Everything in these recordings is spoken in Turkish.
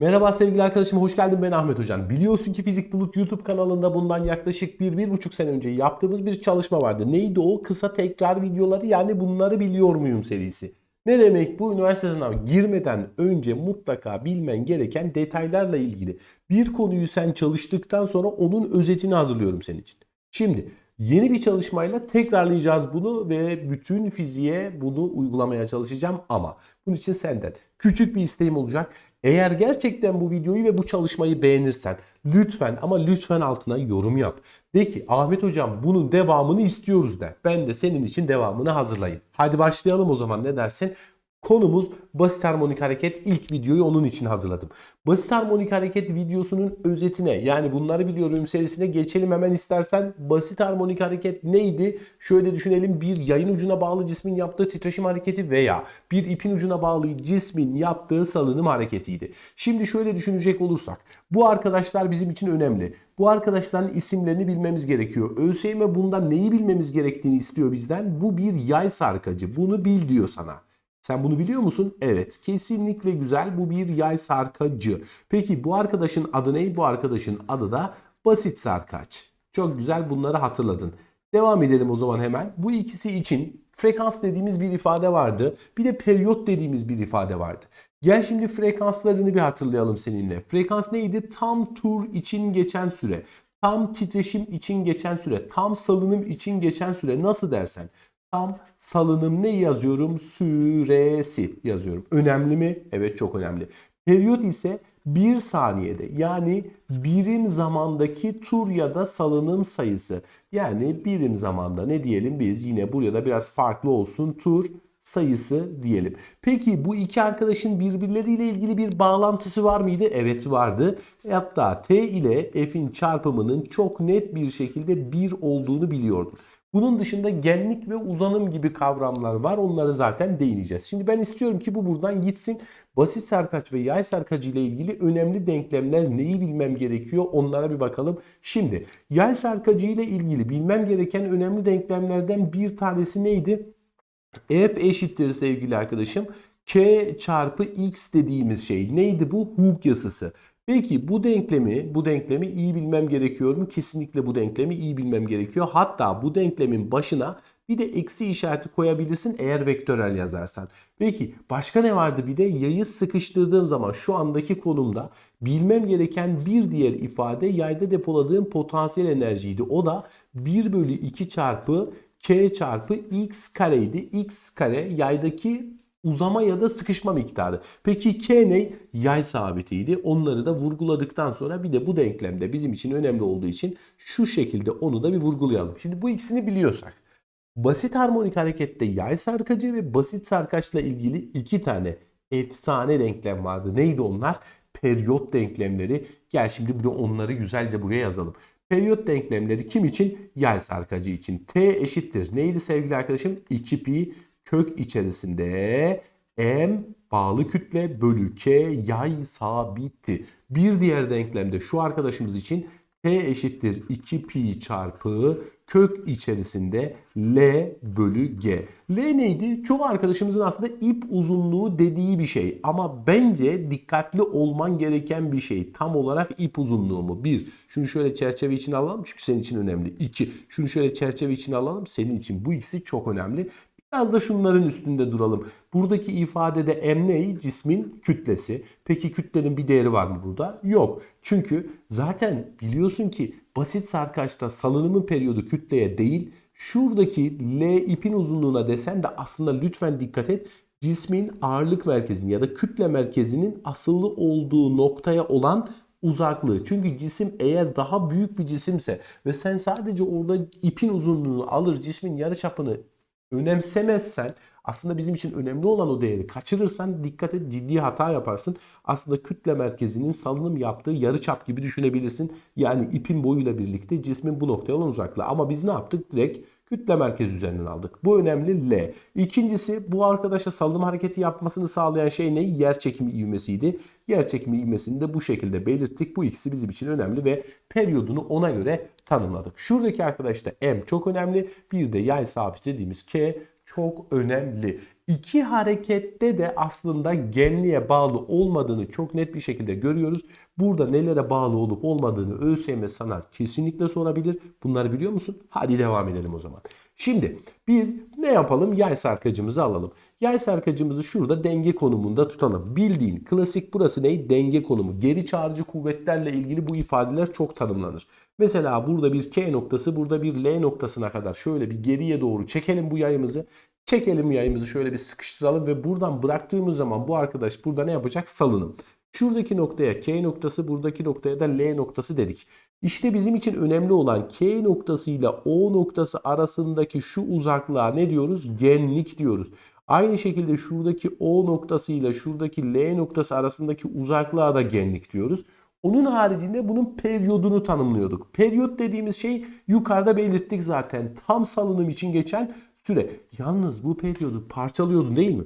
Merhaba sevgili arkadaşım, hoş geldin. Ben Ahmet Hocan. Biliyorsun ki Fizik Bulut YouTube kanalında bundan yaklaşık 1-1,5 sene önce yaptığımız bir çalışma vardı. Neydi o? Kısa tekrar videoları yani bunları biliyor muyum serisi. Ne demek bu? Üniversite sınavına girmeden önce mutlaka bilmen gereken detaylarla ilgili bir konuyu sen çalıştıktan sonra onun özetini hazırlıyorum senin için. Şimdi yeni bir çalışmayla tekrarlayacağız bunu ve bütün fiziğe bunu uygulamaya çalışacağım ama bunun için senden küçük bir isteğim olacak. Eğer gerçekten bu videoyu ve bu çalışmayı beğenirsen lütfen ama lütfen altına yorum yap. De ki Ahmet hocam bunun devamını istiyoruz de. Ben de senin için devamını hazırlayayım. Hadi başlayalım o zaman ne dersin? Konumuz basit harmonik hareket. İlk videoyu onun için hazırladım. Basit harmonik hareket videosunun özetine yani bunları biliyorum serisine geçelim hemen istersen. Basit harmonik hareket neydi? Şöyle düşünelim bir yayın ucuna bağlı cismin yaptığı titreşim hareketi veya bir ipin ucuna bağlı cismin yaptığı salınım hareketiydi. Şimdi şöyle düşünecek olursak bu arkadaşlar bizim için önemli. Bu arkadaşların isimlerini bilmemiz gerekiyor. ÖSYM bundan neyi bilmemiz gerektiğini istiyor bizden. Bu bir yay sarkacı. Bunu bil diyor sana. Sen bunu biliyor musun? Evet. Kesinlikle güzel. Bu bir yay sarkacı. Peki bu arkadaşın adı ne? Bu arkadaşın adı da basit sarkaç. Çok güzel bunları hatırladın. Devam edelim o zaman hemen. Bu ikisi için frekans dediğimiz bir ifade vardı. Bir de periyot dediğimiz bir ifade vardı. Gel şimdi frekanslarını bir hatırlayalım seninle. Frekans neydi? Tam tur için geçen süre. Tam titreşim için geçen süre. Tam salınım için geçen süre. Nasıl dersen. Tam salınım ne yazıyorum? Süresi yazıyorum. Önemli mi? Evet çok önemli. Periyot ise bir saniyede yani birim zamandaki tur ya da salınım sayısı. Yani birim zamanda ne diyelim biz yine buraya da biraz farklı olsun tur sayısı diyelim. Peki bu iki arkadaşın birbirleriyle ilgili bir bağlantısı var mıydı? Evet vardı. Hatta t ile f'in çarpımının çok net bir şekilde 1 olduğunu biliyordun. Bunun dışında genlik ve uzanım gibi kavramlar var. Onları zaten değineceğiz. Şimdi ben istiyorum ki bu buradan gitsin. Basit sarkaç ve yay sarkacı ile ilgili önemli denklemler neyi bilmem gerekiyor onlara bir bakalım. Şimdi yay sarkacı ile ilgili bilmem gereken önemli denklemlerden bir tanesi neydi? F eşittir sevgili arkadaşım. K çarpı X dediğimiz şey neydi bu? Hooke yasası. Peki bu denklemi, bu denklemi iyi bilmem gerekiyor mu? Kesinlikle bu denklemi iyi bilmem gerekiyor. Hatta bu denklemin başına bir de eksi işareti koyabilirsin eğer vektörel yazarsan. Peki başka ne vardı bir de yayı sıkıştırdığım zaman şu andaki konumda bilmem gereken bir diğer ifade yayda depoladığım potansiyel enerjiydi. O da 1 bölü 2 çarpı k çarpı x kareydi. x kare yaydaki uzama ya da sıkışma miktarı. Peki K ne? Yay sabitiydi. Onları da vurguladıktan sonra bir de bu denklemde bizim için önemli olduğu için şu şekilde onu da bir vurgulayalım. Şimdi bu ikisini biliyorsak basit harmonik harekette yay sarkacı ve basit sarkaçla ilgili iki tane efsane denklem vardı. Neydi onlar? Periyot denklemleri. Gel şimdi bir de onları güzelce buraya yazalım. Periyot denklemleri kim için? Yay sarkacı için. T eşittir. Neydi sevgili arkadaşım? 2 pi kök içerisinde m bağlı kütle bölü k yay sabitti. Bir diğer denklemde şu arkadaşımız için t eşittir 2 pi çarpı kök içerisinde L bölü G. L neydi? Çoğu arkadaşımızın aslında ip uzunluğu dediği bir şey. Ama bence dikkatli olman gereken bir şey. Tam olarak ip uzunluğu mu? Bir, şunu şöyle çerçeve içine alalım çünkü senin için önemli. İki, şunu şöyle çerçeve içine alalım senin için. Bu ikisi çok önemli. Biraz da şunların üstünde duralım. Buradaki ifadede m ne? Cismin kütlesi. Peki kütlenin bir değeri var mı burada? Yok. Çünkü zaten biliyorsun ki basit sarkaçta salınımın periyodu kütleye değil, şuradaki L ipin uzunluğuna desen de aslında lütfen dikkat et. Cismin ağırlık merkezinin ya da kütle merkezinin asıllı olduğu noktaya olan uzaklığı. Çünkü cisim eğer daha büyük bir cisimse ve sen sadece orada ipin uzunluğunu alır cismin yarıçapını önemsemezsen aslında bizim için önemli olan o değeri kaçırırsan dikkat et ciddi hata yaparsın. Aslında kütle merkezinin salınım yaptığı yarı çap gibi düşünebilirsin. Yani ipin boyuyla birlikte cismin bu noktaya olan uzaklığı. Ama biz ne yaptık? Direkt kütle merkezi üzerinden aldık. Bu önemli L. İkincisi bu arkadaşa salınım hareketi yapmasını sağlayan şey ne? Yer çekimi ivmesiydi. Yer çekimi ivmesini de bu şekilde belirttik. Bu ikisi bizim için önemli ve periyodunu ona göre tanımladık. Şuradaki arkadaşta M çok önemli. Bir de yay sabit dediğimiz K çok önemli. İki harekette de aslında genliğe bağlı olmadığını çok net bir şekilde görüyoruz. Burada nelere bağlı olup olmadığını ÖSYM sana kesinlikle sorabilir. Bunları biliyor musun? Hadi devam edelim o zaman. Şimdi biz ne yapalım? Yay sarkacımızı alalım. Yay sarkacımızı şurada denge konumunda tutalım. Bildiğin klasik burası ne? Denge konumu. Geri çağrıcı kuvvetlerle ilgili bu ifadeler çok tanımlanır. Mesela burada bir K noktası, burada bir L noktasına kadar şöyle bir geriye doğru çekelim bu yayımızı. Çekelim yayımızı şöyle bir sıkıştıralım ve buradan bıraktığımız zaman bu arkadaş burada ne yapacak? Salınım. Şuradaki noktaya K noktası, buradaki noktaya da L noktası dedik. İşte bizim için önemli olan K noktası ile O noktası arasındaki şu uzaklığa ne diyoruz? Genlik diyoruz. Aynı şekilde şuradaki O noktası ile şuradaki L noktası arasındaki uzaklığa da genlik diyoruz. Onun haricinde bunun periyodunu tanımlıyorduk. Periyot dediğimiz şey yukarıda belirttik zaten. Tam salınım için geçen süre. Yalnız bu periyodu parçalıyordun değil mi?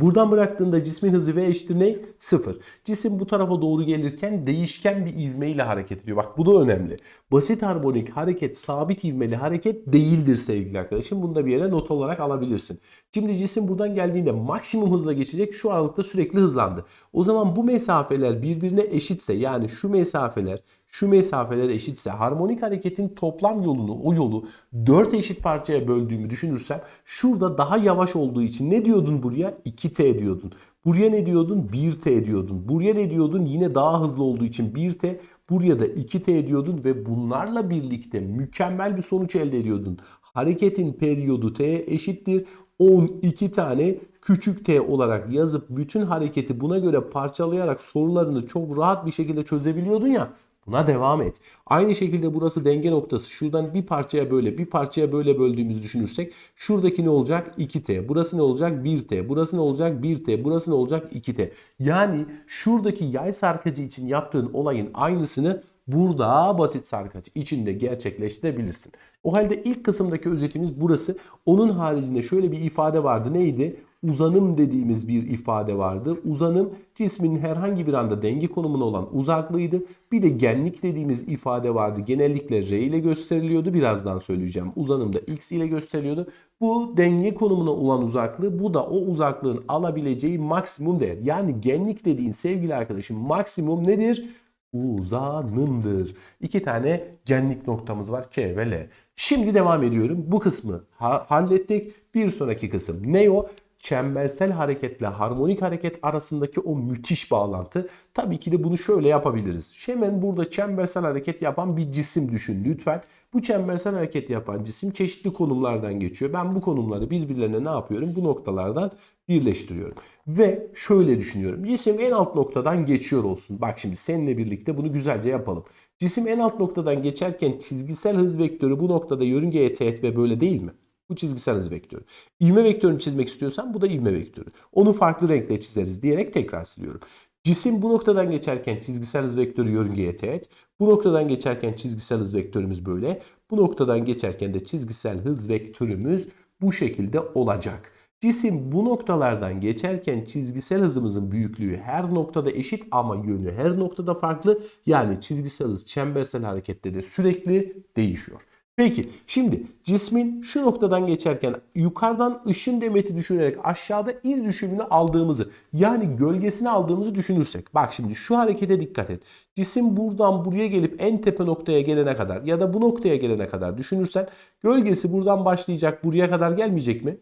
Buradan bıraktığında cismin hızı V eşittir ne? Sıfır. Cisim bu tarafa doğru gelirken değişken bir ivmeyle hareket ediyor. Bak bu da önemli. Basit harmonik hareket sabit ivmeli hareket değildir sevgili arkadaşım. Bunu da bir yere not olarak alabilirsin. Şimdi cisim buradan geldiğinde maksimum hızla geçecek. Şu aralıkta sürekli hızlandı. O zaman bu mesafeler birbirine eşitse yani şu mesafeler şu mesafeler eşitse harmonik hareketin toplam yolunu o yolu 4 eşit parçaya böldüğümü düşünürsem şurada daha yavaş olduğu için ne diyordun buraya? 2t diyordun. Buraya ne diyordun? 1t diyordun. Buraya ne diyordun? Yine daha hızlı olduğu için 1t. Buraya da 2t diyordun ve bunlarla birlikte mükemmel bir sonuç elde ediyordun. Hareketin periyodu t eşittir. 12 tane küçük t olarak yazıp bütün hareketi buna göre parçalayarak sorularını çok rahat bir şekilde çözebiliyordun ya. Buna devam et. Aynı şekilde burası denge noktası. Şuradan bir parçaya böyle bir parçaya böyle böldüğümüzü düşünürsek şuradaki ne olacak? 2t. Burası ne olacak? 1t. Burası ne olacak? 1t. Burası ne olacak? 2t. Yani şuradaki yay sarkacı için yaptığın olayın aynısını burada basit sarkaç içinde gerçekleştirebilirsin. O halde ilk kısımdaki özetimiz burası. Onun haricinde şöyle bir ifade vardı. Neydi? Uzanım dediğimiz bir ifade vardı. Uzanım cismin herhangi bir anda denge konumuna olan uzaklığıydı. Bir de genlik dediğimiz ifade vardı. Genellikle R ile gösteriliyordu. Birazdan söyleyeceğim. Uzanım da X ile gösteriliyordu. Bu denge konumuna olan uzaklığı bu da o uzaklığın alabileceği maksimum değer. Yani genlik dediğin sevgili arkadaşım maksimum nedir? Uzanımdır. İki tane genlik noktamız var K ve L. Şimdi devam ediyorum. Bu kısmı ha- hallettik. Bir sonraki kısım ne o? Çembersel hareketle harmonik hareket arasındaki o müthiş bağlantı. Tabii ki de bunu şöyle yapabiliriz. Hemen burada çembersel hareket yapan bir cisim düşün lütfen. Bu çembersel hareket yapan cisim çeşitli konumlardan geçiyor. Ben bu konumları birbirlerine ne yapıyorum? Bu noktalardan birleştiriyorum. Ve şöyle düşünüyorum. Cisim en alt noktadan geçiyor olsun. Bak şimdi seninle birlikte bunu güzelce yapalım. Cisim en alt noktadan geçerken çizgisel hız vektörü bu noktada yörüngeye teğet ve böyle değil mi? Bu çizgisel hız vektörü. İvme vektörünü çizmek istiyorsan bu da ivme vektörü. Onu farklı renkle çizeriz diyerek tekrar siliyorum. Cisim bu noktadan geçerken çizgisel hız vektörü yörüngeye teğet. Bu noktadan geçerken çizgisel hız vektörümüz böyle. Bu noktadan geçerken de çizgisel hız vektörümüz bu şekilde olacak. Cisim bu noktalardan geçerken çizgisel hızımızın büyüklüğü her noktada eşit ama yönü her noktada farklı. Yani çizgisel hız çembersel harekette de sürekli değişiyor. Peki şimdi cismin şu noktadan geçerken yukarıdan ışın demeti düşünerek aşağıda iz düşümünü aldığımızı yani gölgesini aldığımızı düşünürsek. Bak şimdi şu harekete dikkat et. Cisim buradan buraya gelip en tepe noktaya gelene kadar ya da bu noktaya gelene kadar düşünürsen gölgesi buradan başlayacak buraya kadar gelmeyecek mi?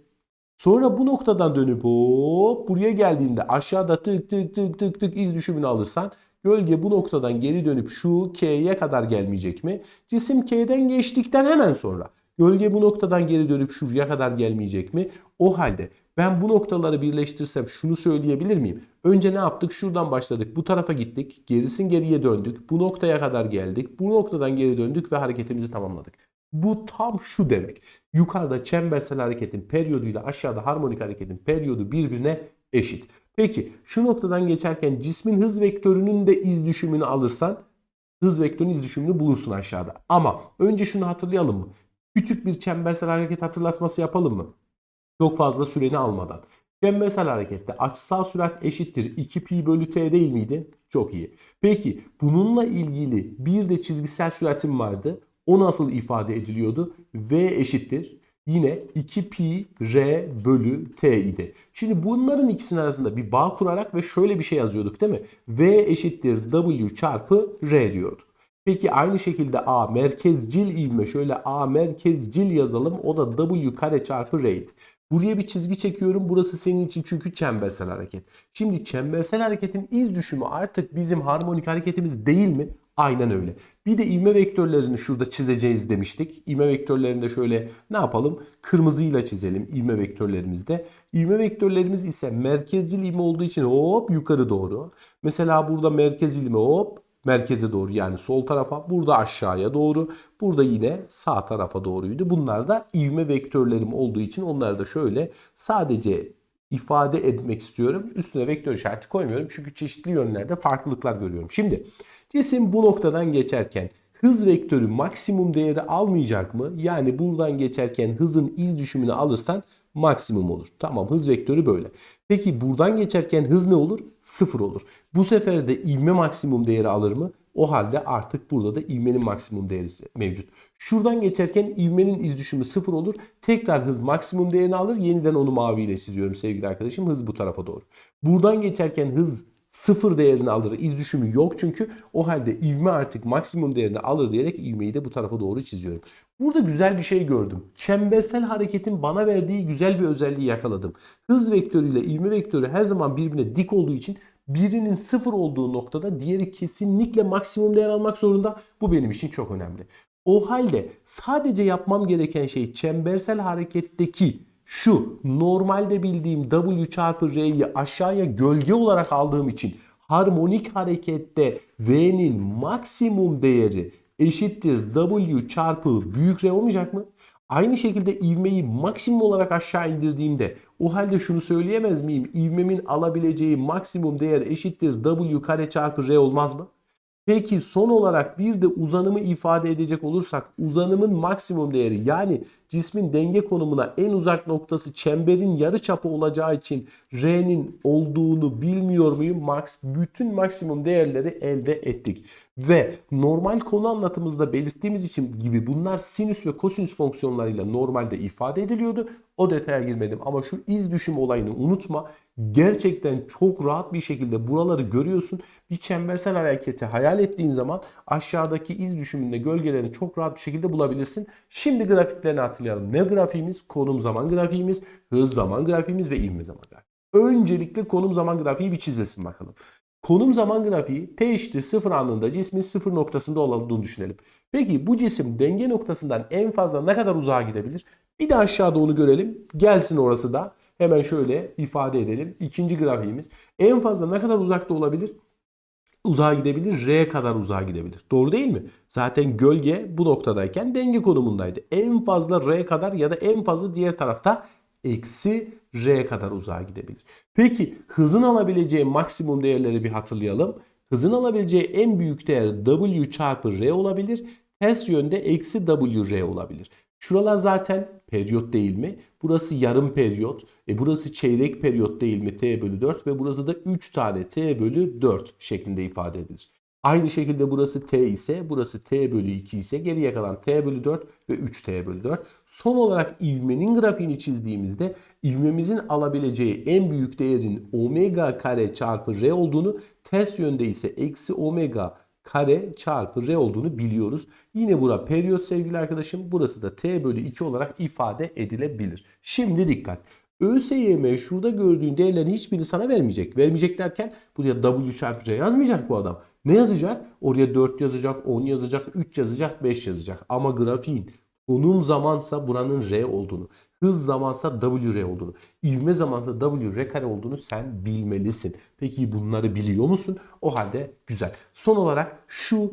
Sonra bu noktadan dönüp hop buraya geldiğinde aşağıda tık tık tık tık tık iz düşümünü alırsan gölge bu noktadan geri dönüp şu K'ye kadar gelmeyecek mi? Cisim K'den geçtikten hemen sonra gölge bu noktadan geri dönüp şuraya kadar gelmeyecek mi? O halde ben bu noktaları birleştirsem şunu söyleyebilir miyim? Önce ne yaptık? Şuradan başladık. Bu tarafa gittik. Gerisin geriye döndük. Bu noktaya kadar geldik. Bu noktadan geri döndük ve hareketimizi tamamladık. Bu tam şu demek. Yukarıda çembersel hareketin periyoduyla aşağıda harmonik hareketin periyodu birbirine eşit. Peki şu noktadan geçerken cismin hız vektörünün de iz düşümünü alırsan hız vektörünün iz düşümünü bulursun aşağıda. Ama önce şunu hatırlayalım mı? Küçük bir çembersel hareket hatırlatması yapalım mı? Çok fazla süreni almadan. Çembersel harekette açısal sürat eşittir 2 pi bölü t değil miydi? Çok iyi. Peki bununla ilgili bir de çizgisel süratim vardı. O nasıl ifade ediliyordu? V eşittir. Yine 2 pi r bölü t idi. Şimdi bunların ikisinin arasında bir bağ kurarak ve şöyle bir şey yazıyorduk değil mi? V eşittir W çarpı r diyorduk. Peki aynı şekilde A merkezcil ivme şöyle A merkezcil yazalım. O da W kare çarpı r'ydi. Buraya bir çizgi çekiyorum. Burası senin için çünkü çembersel hareket. Şimdi çembersel hareketin iz düşümü artık bizim harmonik hareketimiz değil mi? Aynen öyle. Bir de ivme vektörlerini şurada çizeceğiz demiştik. İvme vektörlerini de şöyle ne yapalım? Kırmızıyla çizelim ivme vektörlerimizde. İvme vektörlerimiz ise merkezcil ivme olduğu için hop yukarı doğru. Mesela burada merkezcil ivme hop merkeze doğru yani sol tarafa. Burada aşağıya doğru. Burada yine sağ tarafa doğruydu. Bunlar da ivme vektörlerim olduğu için onları da şöyle sadece ifade etmek istiyorum. Üstüne vektör işareti koymuyorum. Çünkü çeşitli yönlerde farklılıklar görüyorum. Şimdi cisim bu noktadan geçerken hız vektörü maksimum değeri almayacak mı? Yani buradan geçerken hızın iz düşümünü alırsan maksimum olur. Tamam hız vektörü böyle. Peki buradan geçerken hız ne olur? Sıfır olur. Bu sefer de ivme maksimum değeri alır mı? O halde artık burada da ivmenin maksimum değeri mevcut. Şuradan geçerken ivmenin iz düşümü sıfır olur. Tekrar hız maksimum değerini alır. Yeniden onu maviyle çiziyorum sevgili arkadaşım. Hız bu tarafa doğru. Buradan geçerken hız sıfır değerini alır. İz düşümü yok çünkü. O halde ivme artık maksimum değerini alır diyerek ivmeyi de bu tarafa doğru çiziyorum. Burada güzel bir şey gördüm. Çembersel hareketin bana verdiği güzel bir özelliği yakaladım. Hız vektörüyle ivme vektörü her zaman birbirine dik olduğu için birinin sıfır olduğu noktada diğeri kesinlikle maksimum değer almak zorunda. Bu benim için çok önemli. O halde sadece yapmam gereken şey çembersel hareketteki şu normalde bildiğim W çarpı R'yi aşağıya gölge olarak aldığım için harmonik harekette V'nin maksimum değeri eşittir W çarpı büyük R olmayacak mı? Aynı şekilde ivmeyi maksimum olarak aşağı indirdiğimde o halde şunu söyleyemez miyim? İvmemin alabileceği maksimum değer eşittir W kare çarpı R olmaz mı? Peki son olarak bir de uzanımı ifade edecek olursak uzanımın maksimum değeri yani cismin denge konumuna en uzak noktası çemberin yarı çapı olacağı için R'nin olduğunu bilmiyor muyum? Max bütün maksimum değerleri elde ettik. Ve normal konu anlatımızda belirttiğimiz için gibi bunlar sinüs ve kosinüs fonksiyonlarıyla normalde ifade ediliyordu. O detaya girmedim ama şu iz düşüm olayını unutma. Gerçekten çok rahat bir şekilde buraları görüyorsun. Bir çembersel hareketi hayal ettiğin zaman aşağıdaki iz düşümünde gölgelerini çok rahat bir şekilde bulabilirsin. Şimdi grafiklerini hatırlayalım. Ne grafiğimiz? Konum zaman grafiğimiz, hız zaman grafiğimiz ve ivme zaman grafiği. Öncelikle konum zaman grafiği bir çizesin bakalım. Konum zaman grafiği t eşittir 0 anında cismin 0 noktasında olduğunu düşünelim. Peki bu cisim denge noktasından en fazla ne kadar uzağa gidebilir? Bir de aşağıda onu görelim. Gelsin orası da. Hemen şöyle ifade edelim. İkinci grafiğimiz. En fazla ne kadar uzakta olabilir? Uzağa gidebilir. R kadar uzağa gidebilir. Doğru değil mi? Zaten gölge bu noktadayken denge konumundaydı. En fazla R kadar ya da en fazla diğer tarafta eksi R kadar uzağa gidebilir. Peki hızın alabileceği maksimum değerleri bir hatırlayalım. Hızın alabileceği en büyük değer W çarpı R olabilir. Ters yönde eksi WR olabilir. Şuralar zaten periyot değil mi? Burası yarım periyot. E burası çeyrek periyot değil mi? T bölü 4 ve burası da 3 tane T bölü 4 şeklinde ifade edilir. Aynı şekilde burası T ise burası T bölü 2 ise geriye kalan T bölü 4 ve 3T bölü 4. Son olarak ivmenin grafiğini çizdiğimizde ivmemizin alabileceği en büyük değerin omega kare çarpı R olduğunu ters yönde ise eksi omega kare çarpı R olduğunu biliyoruz. Yine bura periyot sevgili arkadaşım. Burası da T bölü 2 olarak ifade edilebilir. Şimdi dikkat. ÖSYM şurada gördüğün değerlerin hiçbirini sana vermeyecek. Vermeyecek derken buraya W çarpı R yazmayacak bu adam. Ne yazacak? Oraya 4 yazacak, 10 yazacak, 3 yazacak, 5 yazacak. Ama grafiğin konum zamansa buranın R olduğunu, hız zamansa WR olduğunu, ivme zamansa WR kare olduğunu sen bilmelisin. Peki bunları biliyor musun? O halde güzel. Son olarak şu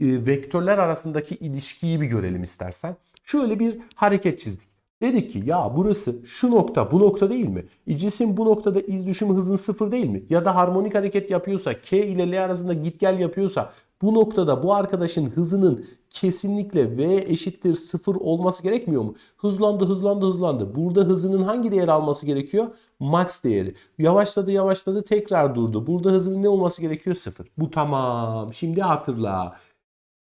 e, vektörler arasındaki ilişkiyi bir görelim istersen. Şöyle bir hareket çizdik. Dedik ki ya burası şu nokta bu nokta değil mi? E cisim bu noktada iz düşüm hızın sıfır değil mi? Ya da harmonik hareket yapıyorsa K ile L arasında git gel yapıyorsa bu noktada bu arkadaşın hızının kesinlikle V eşittir sıfır olması gerekmiyor mu? Hızlandı hızlandı hızlandı. Burada hızının hangi değer alması gerekiyor? Max değeri. Yavaşladı yavaşladı tekrar durdu. Burada hızının ne olması gerekiyor? Sıfır. Bu tamam. Şimdi hatırla.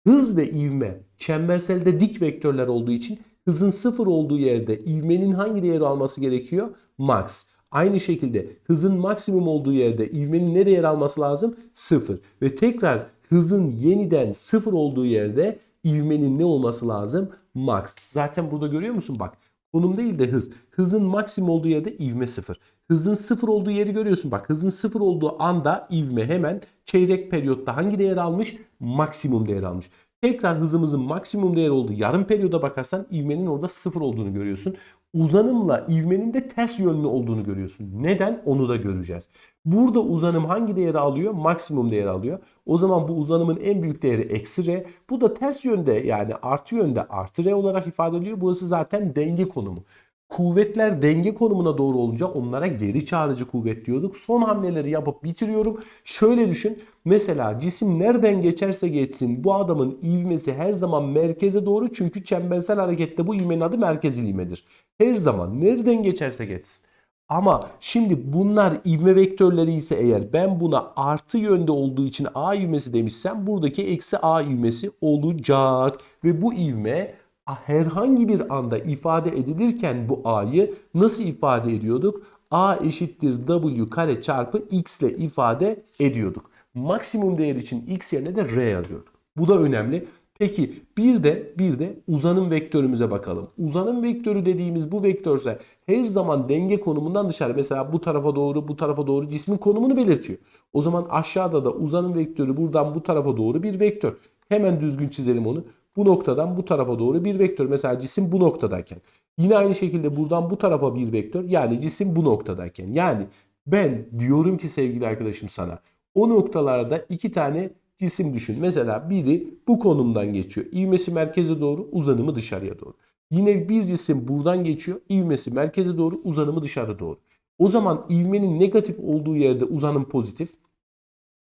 Hız ve ivme çemberselde dik vektörler olduğu için hızın sıfır olduğu yerde ivmenin hangi değeri alması gerekiyor? Max. Aynı şekilde hızın maksimum olduğu yerde ivmenin ne değer alması lazım? Sıfır. Ve tekrar hızın yeniden sıfır olduğu yerde ivmenin ne olması lazım? Max. Zaten burada görüyor musun? Bak konum değil de hız. Hızın maksimum olduğu yerde ivme sıfır. Hızın sıfır olduğu yeri görüyorsun. Bak hızın sıfır olduğu anda ivme hemen çeyrek periyotta hangi değer almış? Maksimum değer almış. Tekrar hızımızın maksimum değer olduğu yarım periyoda bakarsan ivmenin orada sıfır olduğunu görüyorsun. Uzanımla ivmenin de ters yönlü olduğunu görüyorsun. Neden? Onu da göreceğiz. Burada uzanım hangi değeri alıyor? Maksimum değeri alıyor. O zaman bu uzanımın en büyük değeri eksi r. Bu da ters yönde yani artı yönde artı r olarak ifade ediliyor. Burası zaten denge konumu. Kuvvetler denge konumuna doğru olunca onlara geri çağrıcı kuvvet diyorduk. Son hamleleri yapıp bitiriyorum. Şöyle düşün. Mesela cisim nereden geçerse geçsin bu adamın ivmesi her zaman merkeze doğru çünkü çembersel harekette bu ivmenin adı merkezil ivmedir. Her zaman nereden geçerse geçsin. Ama şimdi bunlar ivme vektörleri ise eğer ben buna artı yönde olduğu için A ivmesi demişsem buradaki eksi A ivmesi olacak. Ve bu ivme herhangi bir anda ifade edilirken bu A'yı nasıl ifade ediyorduk? A eşittir W kare çarpı X ile ifade ediyorduk. Maksimum değer için X yerine de R yazıyorduk. Bu da önemli. Peki bir de bir de uzanım vektörümüze bakalım. Uzanım vektörü dediğimiz bu vektörse her zaman denge konumundan dışarı mesela bu tarafa doğru bu tarafa doğru cismin konumunu belirtiyor. O zaman aşağıda da uzanım vektörü buradan bu tarafa doğru bir vektör. Hemen düzgün çizelim onu. Bu noktadan bu tarafa doğru bir vektör. Mesela cisim bu noktadayken. Yine aynı şekilde buradan bu tarafa bir vektör. Yani cisim bu noktadayken. Yani ben diyorum ki sevgili arkadaşım sana o noktalarda iki tane cisim düşün. Mesela biri bu konumdan geçiyor. İvmesi merkeze doğru, uzanımı dışarıya doğru. Yine bir cisim buradan geçiyor. İvmesi merkeze doğru, uzanımı dışarı doğru. O zaman ivmenin negatif olduğu yerde uzanım pozitif.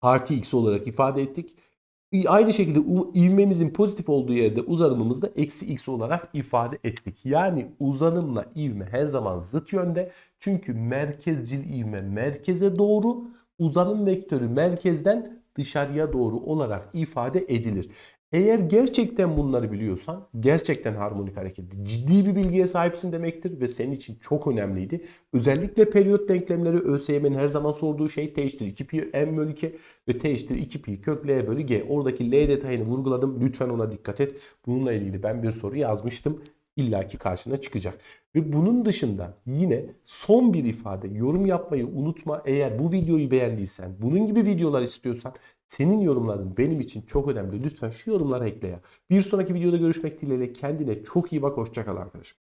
Artı x olarak ifade ettik. Aynı şekilde ivmemizin pozitif olduğu yerde uzanımımızı da eksi x olarak ifade ettik. Yani uzanımla ivme her zaman zıt yönde. Çünkü merkezcil ivme merkeze doğru, uzanım vektörü merkezden dışarıya doğru olarak ifade edilir. Eğer gerçekten bunları biliyorsan gerçekten harmonik hareketli ciddi bir bilgiye sahipsin demektir ve senin için çok önemliydi. Özellikle periyot denklemleri ÖSYM'nin her zaman sorduğu şey t eşittir 2 pi m bölü 2 ve t eşittir 2 pi kök l bölü g. Oradaki l detayını vurguladım. Lütfen ona dikkat et. Bununla ilgili ben bir soru yazmıştım illaki karşına çıkacak. Ve bunun dışında yine son bir ifade yorum yapmayı unutma. Eğer bu videoyu beğendiysen, bunun gibi videolar istiyorsan senin yorumların benim için çok önemli. Lütfen şu yorumlara ekle ya. Bir sonraki videoda görüşmek dileğiyle kendine çok iyi bak. Hoşçakal arkadaşım.